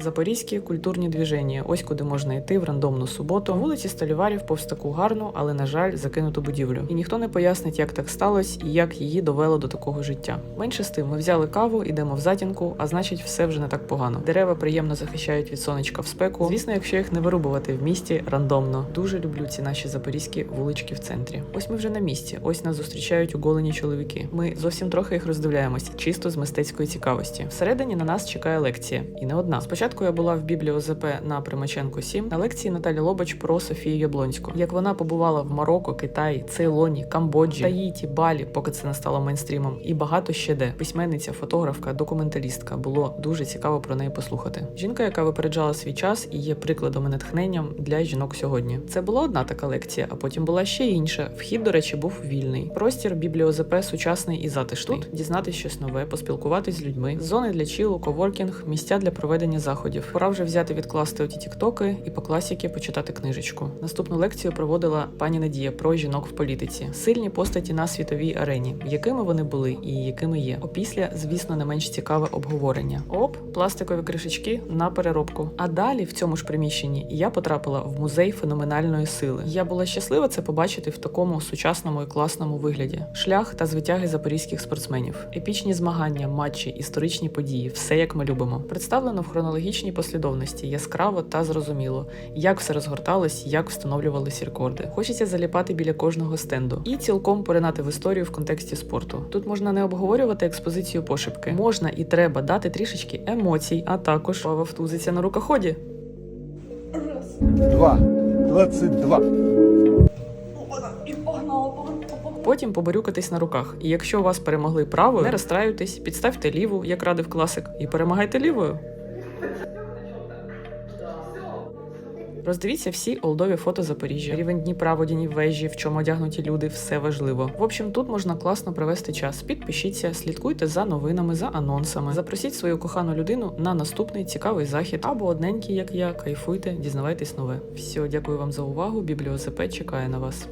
Запорізькі культурні двіження. Ось куди можна йти в рандомну суботу. Вулиці Сталіварів повз таку гарну, але на жаль, закинуту будівлю. І ніхто не пояснить, як так сталося і як її довело до такого життя. Менше з тим, ми взяли каву, ідемо в затінку, а значить, все вже не так погано. Дерева приємно захищають від сонечка в спеку. Звісно, якщо їх не вирубувати в місті рандомно. Дуже люблю ці наші запорізькі вулички в центрі. Ось ми вже на місці. Ось нас зустрічають оголені чоловіки. Ми зовсім трохи їх роздивляємось, чисто з мистецької цікавості. Всередині на нас чекає лекція, і не одна. Спочатку я була в бібліозп на Примаченко 7 на лекції Наталі Лобач про Софію Яблонську. Як вона побувала в Марокко, Китаї, Цейлоні, Камбоджі, Таїті, Балі, поки це не стало мейнстрімом, і багато ще де. Письменниця, фотографка, документалістка. Було дуже цікаво про неї послухати. Жінка, яка випереджала свій час і є прикладом і натхненням для жінок сьогодні. Це була одна така лекція, а потім була ще інша. Вхід, до речі, був вільний. Простір бібліозп сучасний і затишний. Тут дізнатись щось нове, поспілкуватись з людьми, зони для чілу, коворкінг, місця для проведення заходів. Пора вже взяти відкласти оті тіктоки і по класіки почитати книжечку. Наступну лекцію проводила пані Надія про жінок в політиці. Сильні постаті на світовій арені, якими вони були і якими є. Опісля, звісно, не менш цікаве обговорення. Оп, пластикові кришечки на переробку. А далі в цьому ж приміщенні я потрапила в музей феноменальної сили. Я була щаслива це побачити в такому сучасному і класному вигляді. Шлях та звитяги запорізьких спортсменів, епічні змагання, матчі, історичні події, все як ми любимо. Представлено в хронологічній послідовності, яскраво та зрозуміло, як все розгорталось, як встановлювались рекорди. Хочеться заліпати біля кожного стенду і цілком поринати в історію в контексті спорту. Тут можна не обговорювати експозицію пошепки, можна і треба дати трішечки емоцій, а також пововтузиться на рукоході. Два. Двадцать два. Потім поборюкатись на руках. І якщо вас перемогли правою, не розстраюйтесь, підставте ліву, як радив класик, і перемагайте лівою. Роздивіться всі олдові фото Запоріжжя, рівень Дніпра, водяні вежі, в чому одягнуті люди, все важливо. В общем, тут можна класно провести час. Підпишіться, слідкуйте за новинами, за анонсами. Запросіть свою кохану людину на наступний цікавий захід або одненький, як я. Кайфуйте, дізнавайтесь нове. Все, дякую вам за увагу. Бібліозп чекає на вас.